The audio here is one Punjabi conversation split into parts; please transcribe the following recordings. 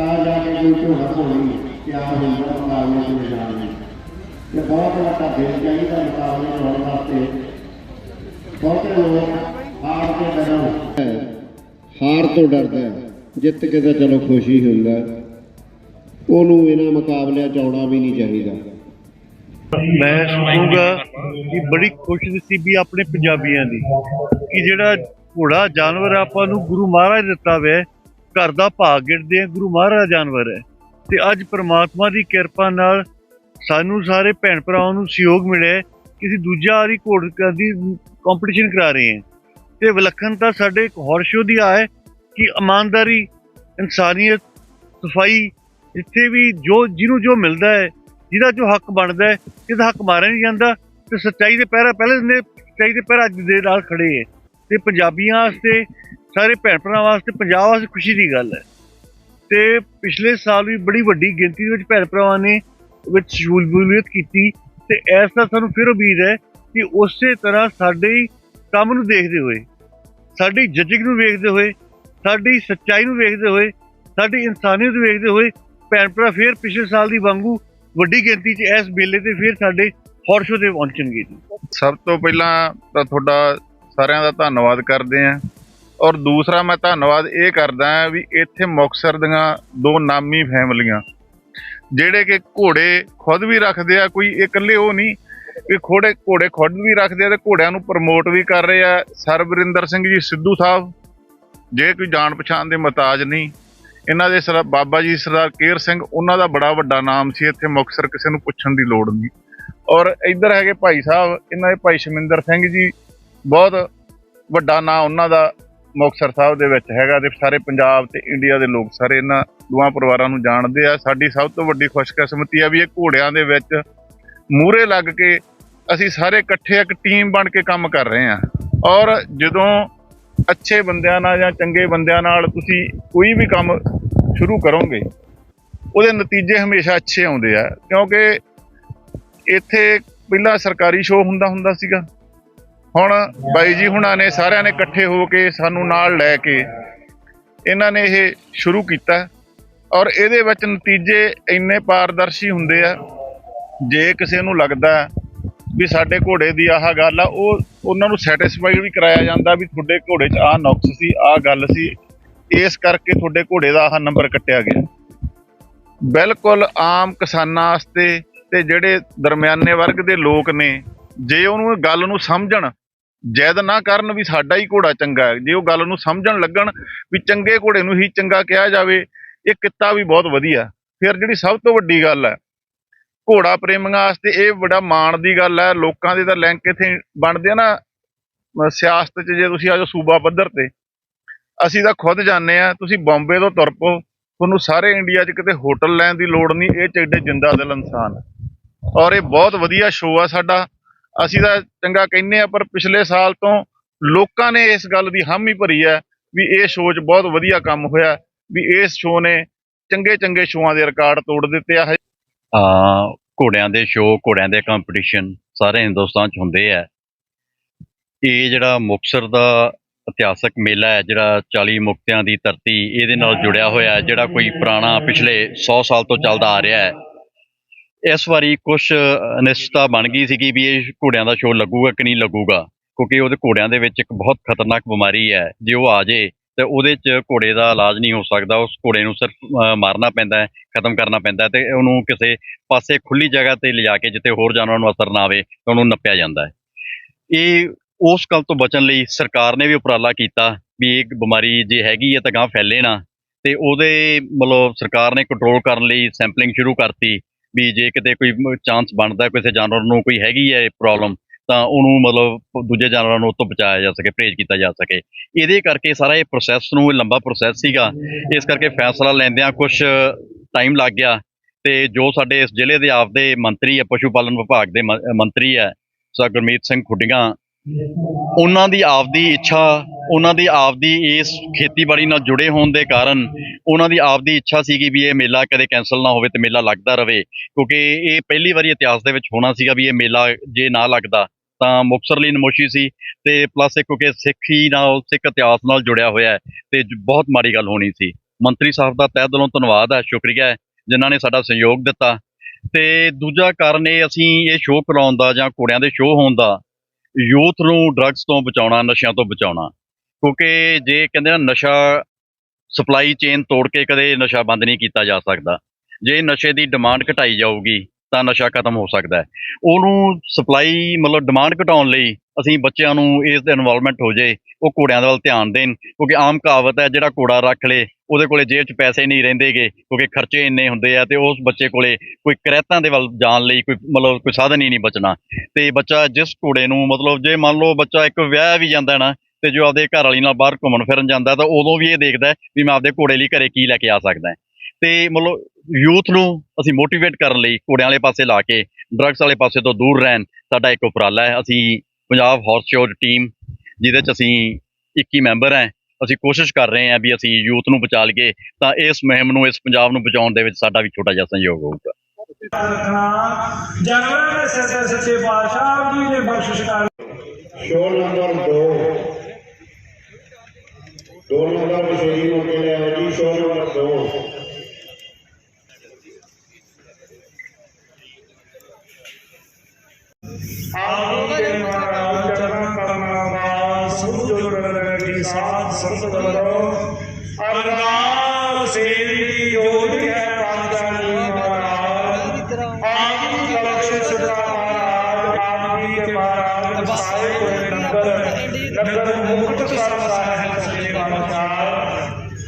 ਤਾਂ ਜਾ ਕੇ ਕੋਈ ਝੋਲਾ ਭੋਲੀ ਤਿਆਰ ਹੁੰਦਾ ਮੁਕਾਬਲੇ ਚ ਲਿਜਾਣ ਲਈ ਤੇ ਬਹੁਤ ਵੱਡਾ ਦਿਲ ਚਾਹੀਦਾ ਮੁਕਾਬਲੇ ਚ ਹੋਣ ਵਾਸਤੇ ਬਹੁਤੇ ਲੋਕ ਹਾਰ ਕੇ ਡਰੋ ਹਾਰ ਤੋਂ ਡਰਦਾ ਹੈ। ਜਿੱਤ ਕੇ ਤਾਂ ਚਲੋ ਖੁਸ਼ੀ ਹੁੰਦਾ। ਉਹਨੂੰ ਇਹਨਾਂ ਮੁਕਾਬਲਿਆਂ ਚ ਆਉਣਾ ਵੀ ਨਹੀਂ ਚਾਹੀਦਾ ਮੈਂ ਸੋਚੂਗਾ ਕਿ ਬੜੀ ਖੁਸ਼ਨਸੀਬੀ ਆਪਣੇ ਪੰਜਾਬੀਆਂ ਦੀ ਕਿ ਜਿਹੜਾ ਘੋੜਾ ਜਾਨਵਰ ਆਪਾਂ ਨੂੰ ਗੁਰੂ ਮਹਾਰਾਜ ਦਿੱਤਾ ਵੇ ਘਰ ਦਾ ਭਾਗ ਗਿਰਦੇ ਆ ਗੁਰੂ ਮਹਾਰਾਜ ਜਾਨਵਰ ਹੈ। ਤੇ ਅੱਜ ਪ੍ਰਮਾਤਮਾ ਦੀ ਕਿਰਪਾ ਨਾਲ ਸਾਨੂੰ ਸਾਰੇ ਭੈਣ ਭਰਾਵਾਂ ਨੂੰ ਸਹਿਯੋਗ ਮਿਲਿਆ ਕਿ ਅਸੀਂ ਦੂਜਾ ਵਾਰੀ ਘੋੜ ਦੀ ਕੰਪੀਟੀਸ਼ਨ ਕਰਾ ਰਹੇ ਹਾਂ। ਤੇ ਵਿਲੱਖਣਤਾ ਸਾਡੇ ਇੱਕ ਹੋਰ ਸ਼ੋ ਦੀ ਆ ਹੈ ਕਿ ਇਮਾਨਦਾਰੀ, ਇਨਸਾਨੀਅਤ, ਸਫ਼ਾਈ ਜਿੱਥੇ ਵੀ ਜੋ, ਜਿਹਨੂੰ ਜੋ ਮਿਲਦਾ ਹੈ, ਜਿਹਦਾ ਜੋ ਹੱਕ ਬਣਦਾ ਹੈ, ਜਿਹਦਾ ਹੱਕ ਮਾਰਿਆ ਨਹੀਂ ਜਾਂਦਾ, ਤੇ ਸੱਚਾਈ ਦੇ ਪਹਿਰਾ ਪਹਿਲੇ ਦਿਨ ਸੱਚਾਈ ਦੇ ਪਹਿਰਾ ਅੱਜ ਦੇ ਨਾਲ ਖੜੇ ਹੈ। ਤੇ ਪੰਜਾਬੀਆਂ ਵਾਸਤੇ, ਸਾਰੇ ਭੈਣ ਭਰਾਵਾਂ ਵਾਸਤੇ ਪੰਜਾਬ ਵਾਸਤੇ ਖੁਸ਼ੀ ਦੀ ਗੱਲ ਹੈ। ਤੇ ਪਿਛਲੇ ਸਾਲ ਵੀ ਬੜੀ ਵੱਡੀ ਗਿਣਤੀ ਦੇ ਵਿੱਚ ਭੈਣ ਭਰਾਵਾਂ ਨੇ ਵਿੱਚ ਸ਼ਮੂਲੀਅਤ ਕੀਤੀ ਤੇ ਇਸ ਦਾ ਸਾਨੂੰ ਫਿਰ ਉਮੀਦ ਹੈ ਕਿ ਉਸੇ ਤਰ੍ਹਾਂ ਸਾਡੇ ਕੰਮ ਨੂੰ ਦੇਖਦੇ ਹੋਏ, ਸਾਡੀ ਜੱਜਿੰਗ ਨੂੰ ਵੇਖਦੇ ਹੋਏ, ਸਾਡੀ ਸੱਚਾਈ ਨੂੰ ਵੇਖਦੇ ਹੋਏ, ਸਾਡੀ ਇਨਸਾਨੀਅਤ ਨੂੰ ਵੇਖਦੇ ਹੋਏ ਭੈਣ ਭਰਾ ਫਿਰ ਪਿਛਲੇ ਸਾਲ ਦੀ ਵਾਂਗੂ ਵੱਡੀ ਗਿਣਤੀ 'ਚ ਇਸ ਮੇਲੇ ਤੇ ਫਿਰ ਸਾਡੇ ਹੌਰ ਸ਼ੋ ਤੇ ਪਹੁੰਚਣਗੇ ਜੀ। ਸਭ ਤੋਂ ਪਹਿਲਾਂ ਤਾਂ ਤੁਹਾਡਾ ਸਾਰਿਆਂ ਦਾ ਧੰਨਵਾਦ ਕਰਦੇ ਆਂ ਔਰ ਦੂਸਰਾ ਮੈਂ ਧੰਨਵਾਦ ਇਹ ਕਰਦਾ ਵੀ ਇੱਥੇ ਮੁਕਤਸਰ ਦੀਆਂ ਦੋ ਨਾਮੀ ਫੈਮਲੀਆਂ, ਜਿਹੜੇ ਕਿ ਘੋੜੇ ਖੁਦ ਵੀ ਰੱਖਦੇ ਆ, ਕੋਈ ਇਕੱਲੇ ਉਹ ਨਹੀਂ, ਵੀ ਘੋੜੇ ਘੋੜੇ ਖੁਦ ਵੀ ਰੱਖਦੇ ਆ ਤੇ ਘੋੜਿਆਂ ਨੂੰ ਪ੍ਰਮੋਟ ਵੀ ਕਰ ਰਹੇ ਆ। ਸਰਬਰਿੰਦਰ ਸਿੰਘ ਜੀ, ਸਿੱਧੂ ਸਾਹਿਬ, ਜੇ ਕੋਈ ਜਾਣ ਪਛਾਣ ਦੇ ਮਤਾਜ ਨਹੀਂ, ਇਹਨਾਂ ਦੇ ਸਰ, ਬਾਬਾ ਜੀ ਸਰਦਾਰ ਕੇਰ ਸਿੰਘ, ਉਹਨਾਂ ਦਾ ਬੜਾ ਵੱਡਾ ਨਾਮ ਸੀ ਇੱਥੇ ਮੁਕਤਸਰ ਕਿਸੇ ਨੂੰ ਪੁੱਛਣ ਦੀ ਲੋੜ ਨਹੀਂ। ਔਰ ਇੱਧਰ ਹੈਗੇ ਭਾਈ ਸਾਹਿਬ, ਇਹਨਾਂ ਦੇ ਭਾਈ ਸ਼ਮਿੰਦਰ ਸਿੰਘ ਜੀ ਬਹੁਤ ਵੱਡਾ ਨਾਂ ਉਹਨਾਂ ਦਾ ਮੁਕਤਸਰ ਸਾਹਿਬ ਦੇ ਵਿੱਚ ਹੈਗਾ ਤੇ ਸਾਰੇ ਪੰਜਾਬ ਤੇ ਇੰਡੀਆ ਦੇ ਲੋਕ ਸਾਰੇ ਇਹਨਾਂ ਦੋਹਾਂ ਪਰਿਵਾਰਾਂ ਨੂੰ ਜਾਣਦੇ ਆ। ਸਾਡੀ ਸਭ ਤੋਂ ਵੱਡੀ ਖੁਸ਼ਕਿਸਮਤੀ ਆ ਵੀ ਇਹ ਘੋੜਿਆਂ ਦੇ ਵਿੱਚ ਮੂਹਰੇ ਲੱਗ ਕੇ ਅਸੀਂ ਸਾਰੇ ਇਕੱਠੇ ਇੱਕ ਟੀਮ ਬਣ ਕੇ ਕੰਮ ਕਰ ਰਹੇ ਆ। ਔਰ ਜਦੋਂ ਅੱਛੇ ਬੰਦਿਆਂ ਨਾਲ ਜਾਂ ਚੰਗੇ ਬੰਦਿਆਂ ਨਾਲ ਤੁਸੀਂ ਕੋਈ ਵੀ ਕੰਮ ਸ਼ੁਰੂ ਕਰੋਗੇ, ਉਹਦੇ ਨਤੀਜੇ ਹਮੇਸ਼ਾ ਅੱਛੇ ਆਉਂਦੇ ਆ। ਕਿਉਂਕਿ ਇੱਥੇ ਪਹਿਲਾਂ ਸਰਕਾਰੀ ਸ਼ੋਅ ਹੁੰਦਾ ਹੁੰਦਾ ਸੀਗਾ। ਹੁਣ ਬਾਈ ਜੀ ਹੁਣਾਂ ਨੇ ਸਾਰਿਆਂ ਨੇ ਇਕੱਠੇ ਹੋ ਕੇ ਸਾਨੂੰ ਨਾਲ ਲੈ ਕੇ ਇਹਨਾਂ ਨੇ ਇਹ ਸ਼ੁਰੂ ਕੀਤਾ ਔਰ ਇਹਦੇ ਵਿੱਚ ਨਤੀਜੇ ਇੰਨੇ ਪਾਰਦਰਸ਼ੀ ਹੁੰਦੇ ਆ, ਜੇ ਕਿਸੇ ਨੂੰ ਲੱਗਦਾ ਵੀ ਸਾਡੇ ਘੋੜੇ ਦੀ ਆਹ ਗੱਲ ਆ, ਉਹ ਉਹਨਾਂ ਨੂੰ ਸੈਟੀਸਫਾਈਡ ਵੀ ਕਰਾਇਆ ਜਾਂਦਾ ਵੀ ਤੁਹਾਡੇ ਘੋੜੇ 'ਚ ਆਹ ਨੁਕਸ ਸੀ, ਆਹ ਗੱਲ ਸੀ, ਇਸ ਕਰਕੇ ਤੁਹਾਡੇ ਘੋੜੇ ਦਾ ਆਹ ਨੰਬਰ ਕੱਟਿਆ ਗਿਆ। ਬਿਲਕੁਲ ਆਮ ਕਿਸਾਨਾਂ ਵਾਸਤੇ ਤੇ ਜਿਹੜੇ ਦਰਮਿਆਨੇ ਵਰਗ ਦੇ ਲੋਕ ਨੇ, ਜੇ ਉਹਨੂੰ ਗੱਲ ਨੂੰ ਸਮਝਣ ਜੈਦ ਨਾ ਕਰਨ ਵੀ ਸਾਡਾ ਹੀ ਘੋੜਾ ਚੰਗਾ ਹੈ। ਜੇ ਉਹ ਗੱਲ ਨੂੰ ਸਮਝਣ ਲੱਗਣ ਵੀ ਚੰਗੇ ਘੋੜੇ ਨੂੰ ਹੀ ਚੰਗਾ ਕਿਹਾ ਜਾਵੇ, ਇਹ ਕਿੱਤਾ ਵੀ ਬਹੁਤ ਵਧੀਆ। ਫਿਰ ਜਿਹੜੀ ਸਭ ਤੋਂ ਵੱਡੀ ਗੱਲ ਹੈ, ਘੋੜਾ ਪ੍ਰੇਮੀਆਂ ਵਾਸਤੇ ਇਹ ਬੜਾ ਮਾਣ ਦੀ ਗੱਲ ਹੈ। ਲੋਕਾਂ ਦੇ ਤਾਂ ਲਿੰਕ ਇੱਥੇ ਬਣਦੇ ਆ ਨਾ ਸਿਆਸਤ 'ਚ ਜੇ ਤੁਸੀਂ ਆਜੋ ਸੂਬਾ ਪੱਧਰ ਤੇ, ਅਸੀਂ ਤਾਂ ਖੁਦ ਜਾਂਦੇ ਆ, ਤੁਸੀਂ ਬੰਬੇ ਤੋਂ ਤੁਰ ਪਓ, ਤੁਹਾਨੂੰ ਸਾਰੇ ਇੰਡੀਆ 'ਚ ਕਿਤੇ ਹੋਟਲ ਲੈਣ ਦੀ ਲੋੜ ਨਹੀਂ, ਇਹ ਚੇਡੇ ਜਿੰਦਾ ਦਿਲ ਇਨਸਾਨ। ਹੈ। ਔਰ ਇਹ ਬਹੁਤ ਵਧੀਆ ਸ਼ੋਅ ਆ ਸਾਡਾ। ਅਸੀਂ ਤਾਂ ਚੰਗਾ ਕਹਿੰਨੇ ਆ ਪਰ ਪਿਛਲੇ ਸਾਲ ਤੋਂ ਲੋਕਾਂ ਨੇ ਇਸ ਗੱਲ ਦੀ ਹਾਮੀ ਭਰੀ ਹੈ ਵੀ ਇਹ ਸ਼ੋਅ 'ਚ ਬਹੁਤ ਵਧੀਆ ਕੰਮ ਹੋਇਆ, ਵੀ ਇਸ ਸ਼ੋਅ ਨੇ ਚੰਗੇ ਚੰਗੇ ਸ਼ੋਆਂ ਦੇ ਰਿਕਾਰਡ ਤੋੜ ਦਿੱਤੇ ਆ। ਆ ਘੋੜਿਆਂ ਦੇ ਸ਼ੋਅ ਘੋੜਿਆਂ ਦੇ ਕੰਪੀਟੀਸ਼ਨ ਸਾਰੇ ਹਿੰਦੁਸਤਾਨ ਚ ਹੁੰਦੇ ਆ। ਇਹ ਜਿਹੜਾ ਮੁਕਤਸਰ ਦਾ ਇਤਿਹਾਸਕ ਮੇਲਾ ਹੈ, ਜਿਹੜਾ 40 ਮੁਕਤਿਆਂ ਦੀ ਧਰਤੀ ਇਹਦੇ ਨਾਲ ਜੁੜਿਆ ਹੋਇਆ ਹੈ, ਜਿਹੜਾ ਕੋਈ ਪੁਰਾਣਾ ਪਿਛਲੇ 100 ਸਾਲ ਤੋਂ ਚੱਲਦਾ ਆ ਰਿਹਾ ਹੈ। ਇਸ ਵਾਰੀ ਕੁਝ ਅਨਿਸ਼ਚਿਤਤਾ ਬਣ ਗਈ ਸੀਗੀ ਵੀ ਇਹ ਘੋੜਿਆਂ ਦਾ ਸ਼ੋਅ ਲੱਗੂਗਾ ਕਿ ਨਹੀਂ ਲੱਗੂਗਾ, ਕਿਉਂਕਿ ਉਹਦੇ ਘੋੜਿਆਂ ਦੇ ਵਿੱਚ ਇੱਕ ਬਹੁਤ ਖਤਰਨਾਕ ਬਿਮਾਰੀ ਹੈ, ਜੇ ਉਹ ਆ ਜੇ, ਤੇ ਉਹਦੇ 'ਚ ਘੋੜੇ ਦਾ ਇਲਾਜ ਨਹੀਂ ਹੋ ਸਕਦਾ, ਉਸ ਘੋੜੇ ਨੂੰ ਸਿਰਫ ਮਾਰਨਾ ਪੈਂਦਾ ਹੈ, ਖਤਮ ਕਰਨਾ ਪੈਂਦਾ ਹੈ ਤੇ ਉਹਨੂੰ ਕਿਸੇ ਪਾਸੇ ਖੁੱਲੀ ਜਗ੍ਹਾ ਤੇ ਲਿਜਾ ਕੇ ਜਿੱਥੇ ਹੋਰ ਜਾਨਵਰਾਂ ਨੂੰ ਅਸਰ ਨਾ ਆਵੇ, ਤਾਂ ਉਹਨੂੰ ਨੱਪਿਆ ਜਾਂਦਾ ਹੈ। ਇਹ ਉਸ ਗੱਲ ਤੋਂ ਬਚਣ ਲਈ ਸਰਕਾਰ ਨੇ ਵੀ ਉਪਰਾਲਾ ਕੀਤਾ ਵੀ ਇਹ ਬਿਮਾਰੀ ਜੇ ਹੈਗੀ ਹੈ ਤਾਂ ਗਾਂ ਫੈਲੇ ਨਾ, ਤੇ ਉਹਦੇ ਮਤਲਬ ਸਰਕਾਰ ਨੇ ਕੰਟਰੋਲ ਕਰਨ ਲਈ ਸੈਂਪਲਿੰਗ ਸ਼ੁਰੂ ਕਰਤੀ ਵੀ ਜੇ ਕਿਤੇ ਕੋਈ ਚਾਂਸ ਬਣਦਾ ਕਿਸੇ ਜਾਨਵਰ ਨੂੰ ਕੋਈ ਹੈਗੀ ਹੈ ਪ੍ਰੋਬਲਮ ਤਾਂ ਉਹਨੂੰ ਮਤਲਬ ਦੂਜੇ ਜਾਨਵਰਾਂ ਨੂੰ ਉਹ ਤੋਂ ਬਚਾਇਆ ਜਾ ਸਕੇ, ਪਰਹੇਜ਼ ਕੀਤਾ ਜਾ ਸਕੇ। ਇਹਦੇ ਕਰਕੇ ਸਾਰਾ ਇਹ ਪ੍ਰੋਸੈਸ ਨੂੰ, ਇਹ ਲੰਬਾ ਪ੍ਰੋਸੈਸ ਸੀਗਾ। ਇਸ ਕਰਕੇ ਫੈਸਲਾ ਲੈਂਦਿਆਂ ਕੁਝ ਟਾਈਮ ਲੱਗ ਗਿਆ ਤੇ ਜੋ ਸਾਡੇ ਇਸ ਜ਼ਿਲ੍ਹੇ ਦੇ ਆਪਦੇ ਮੰਤਰੀ ਆ ਪਸ਼ੂ ਪਾਲਣ ਵਿਭਾਗ ਦੇ ਮੰਤਰੀ ਆ ਸਰ ਗੁਰਮੀਤ ਸਿੰਘ ਖੁੱਡੀਆਂ, ਉਹਨਾਂ ਦੀ ਆਪਦੀ ਇੱਛਾ ਉਹਨਾਂ ਦੀ ਆਪਦੀ ਇਸ ਖੇਤੀਬਾੜੀ ਨਾਲ ਜੁੜੇ ਹੋਣ ਦੇ ਕਾਰਨ ਉਹਨਾਂ ਦੀ ਆਪਦੀ ਇੱਛਾ ਸੀਗੀ ਵੀ ਇਹ ਮੇਲਾ ਕਦੇ ਕੈਨਸਲ ਨਾ ਹੋਵੇ ਤੇ ਮੇਲਾ ਲੱਗਦਾ ਰਹੇ ਕਿਉਂਕਿ ਇਹ ਪਹਿਲੀ ਵਾਰੀ ਇਤਿਹਾਸ ਦੇ ਵਿੱਚ ਹੋਣਾ ਸੀਗਾ ਵੀ ਇਹ ਮੇਲਾ ਜੇ ਨਾ ਲੱਗਦਾ, ਤਾਂ ਮੁਕਤਸਰ ਲਈ ਨਮੋਸ਼ੀ ਸੀ ਤੇ ਪਲੱਸ ਇੱਕ ਕਿਉਂਕਿ ਸਿੱਖੀ ਨਾਲ, ਸਿੱਖ ਇਤਿਹਾਸ ਨਾਲ ਜੁੜਿਆ ਹੋਇਆ ਹੈ ਤੇ ਬਹੁਤ ਮਾੜੀ ਗੱਲ ਹੋਣੀ ਸੀ। ਮੰਤਰੀ ਸਾਹਿਬ ਦਾ ਤਹਿ ਦਿਲੋਂ ਧੰਨਵਾਦ ਹੈ, ਸ਼ੁਕਰੀਆ ਹੈ, ਜਿਨ੍ਹਾਂ ਨੇ ਸਾਡਾ ਸਹਿਯੋਗ ਦਿੱਤਾ। ਤੇ ਦੂਜਾ ਕਾਰਨ ਇਹ ਅਸੀਂ ਇਹ ਸ਼ੋਅ ਕਰਾਉਣ ਦਾ ਜਾਂ ਘੋੜਿਆਂ ਦੇ ਸ਼ੋਅ ਹੋਣ ਦਾ, ਯੂਥ ਨੂੰ ਡਰੱਗਸ ਤੋਂ ਬਚਾਉਣਾ, ਨਸ਼ਿਆਂ ਤੋਂ ਬਚਾਉਣਾ। ਕਿਉਂਕਿ ਜੇ ਕਹਿੰਦੇ ਨਾ ਨਸ਼ਾ ਸਪਲਾਈ ਚੇਨ ਤੋੜ ਕੇ ਕਦੇ ਨਸ਼ਾ ਬੰਦ ਨਹੀਂ ਕੀਤਾ ਜਾ ਸਕਦਾ। ਜੇ ਨਸ਼ੇ ਦੀ ਡਿਮਾਂਡ ਘਟਾਈ ਜਾਊਗੀ, ਤਾਂ ਨਸ਼ਾ ਖਤਮ ਹੋ ਸਕਦਾ ਹੈ। ਉਹਨੂੰ ਸਪਲਾਈ ਮਤਲਬ ਡਿਮਾਂਡ ਘਟਾਉਣ ਲਈ ਅਸੀਂ ਬੱਚਿਆਂ ਨੂੰ ਇਸ ਦੇ ਇਨਵੋਲਵਮੈਂਟ ਹੋ ਜੇ, ਉਹ ਘੋੜਿਆਂ ਦੇ ਵੱਲ ਧਿਆਨ ਦੇਣ, ਕਿਉਂਕਿ ਆਮ ਕਹਾਵਤ ਹੈ, ਜਿਹੜਾ ਘੋੜਾ ਰੱਖ ਲੇ, ਉਹਦੇ ਕੋਲੇ ਜੇਬ 'ਚ ਪੈਸੇ ਨਹੀਂ ਰਹਿੰਦੇਗੇ, ਕਿਉਂਕਿ ਖਰਚੇ ਇੰਨੇ ਹੁੰਦੇ ਆ ਤੇ ਉਸ ਬੱਚੇ ਕੋਲੇ ਕੋਈ ਕਰੈਤਾਂ ਦੇ ਵੱਲ ਜਾਣ ਲਈ ਕੋਈ ਮਤਲਬ ਕੋਈ ਸਾਧਨ ਹੀ ਨਹੀਂ ਬਚਣਾ। ਤੇ ਬੱਚਾ ਜਿਸ ਘੋੜੇ ਨੂੰ ਮਤਲਬ ਜੇ ਮੰਨ ਲਓ ਬੱਚਾ ਇੱਕ ਵਿਆਹ ਵੀ ਜਾਂਦਾ ਨਾ ਤੇ ਜੋ ਆਪਦੇ ਘਰ ਵਾਲੀ ਨਾਲ ਬਾਹਰ ਘੁੰਮਣ ਫਿਰਨ ਜਾਂਦਾ ਤਾਂ ਉਦੋਂ ਵੀ ਇਹ ਦੇਖਦਾ ਵੀ ਮੈਂ ਆਪਦੇ ਘੋੜੇ ਲਈ ਘਰੇ ਕੀ ਲੈ ਕੇ ਆ ਸਕਦਾ। ਤੇ ਮਤਲਬ ਯੂਥ ਨੂੰ ਅਸੀਂ ਮੋਟੀਵੇਟ ਕਰਨ ਲਈ ਘੋੜਿਆਂ ਵਾਲੇ ਪਾਸੇ ਲਾ ਕੇ ਡਰੱਗਸ ਵਾਲੇ ਪਾਸੇ ਤੋਂ ਦੂਰ ਰਹਿਣ ਸਾਡਾ ਇੱਕ ਉਪਰਾਲਾ ਹੈ। ਅਸੀਂ ਪੰਜਾਬ ਹਾਰਸ ਸ਼ੋਅ ਟੀਮ ਜਿਹਦੇ ਚ ਅਸੀਂ 21 ਮੈਂਬਰ ਹਾਂ ਅਸੀਂ ਕੋਸ਼ਿਸ਼ ਕਰ ਰਹੇ ਹਾਂ ਵੀ ਅਸੀਂ ਯੂਥ ਨੂੰ ਬਚਾ ਲਈਏ ਤਾਂ ਇਸ ਮੁਹਿੰਮ ਨੂੰ ਇਸ ਪੰਜਾਬ ਨੂੰ ਬਚਾਉਣ ਦੇ ਵਿੱਚ ਸਾਡਾ ਵੀ ਛੋਟਾ ਜਿਹਾ ਸਹਿਯੋਗ ਹੋਊਗਾ। ਰੱਖਣਾ ਜਾਨਵਰਾਂ ਦੇ ਸਿਰ ਤੇ ਸੱਚੇ ਪਾਤਸ਼ਾਹ ਜੀ ਨੇ ਬਖਸ਼ਿਸ਼ ਕਰ ਸ਼ੋਅ ਨੰਬਰ 2 ਦੋ ਨੰਬਰ ਵਿਸ਼ੇਰੀ ਮੌਕੇ ਲੈ ਆਓ ਜੀ ਸ਼ੋਅ ਨੰਬਰ 2 ਆਪ ਦੇ ਮਹਾਰਾਜ ਚਰਨ ਕਰਨਾ ਵਾਸ ਸੁਧ ਜੁਗੜ ਕੀ ਸਾਧ ਸੰਤ ਵਰੋ ਅਰਦਾਸ ਸੇਵੀ ਜੋਗ ਹੈ ਪਾਂਚਾਲੀ ਮਹਾਰਾਜ ਆਪ ਦੀ ਬਖਸ਼ਿਸ਼ ਦਾ ਮਹਾਰਾਜ ਆਪ ਜੀ ਕੇ ਮਹਾਰਾਜ ਵਸਾਏ ਹੋਏ ਨਗਰ ਨਗਰ ਮੁਕਤ ਕਰ ਸਾਹਿਬ ਸੱਚੇ ਪਾਤਸ਼ਾਹ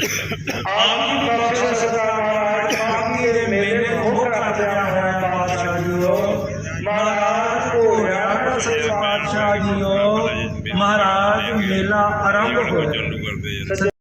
ਆਪ ਦੀ ਬਖਸ਼ਿਸ਼ ਦਾ ਮਹਾਰਾਜ, ਆਪ ਜੀ ਦੇ ਮੇਲੇ ਹੋ ਕਰਦਿਆਂ ਹੋਇਆ ਪਾਤਸ਼ਾਹ ਜੀਓ। ਮਹਾਰਾਜ ਹੋਇਆ ਦਾ ਸੱਚੇ ਪਾਤਸ਼ਾਹ ਜੀਓ। ਮਹਾਰਾਜ, ਮੇਲਾ ਆਰੰਭ ਹੋਇਆ। ਸੱਚੇ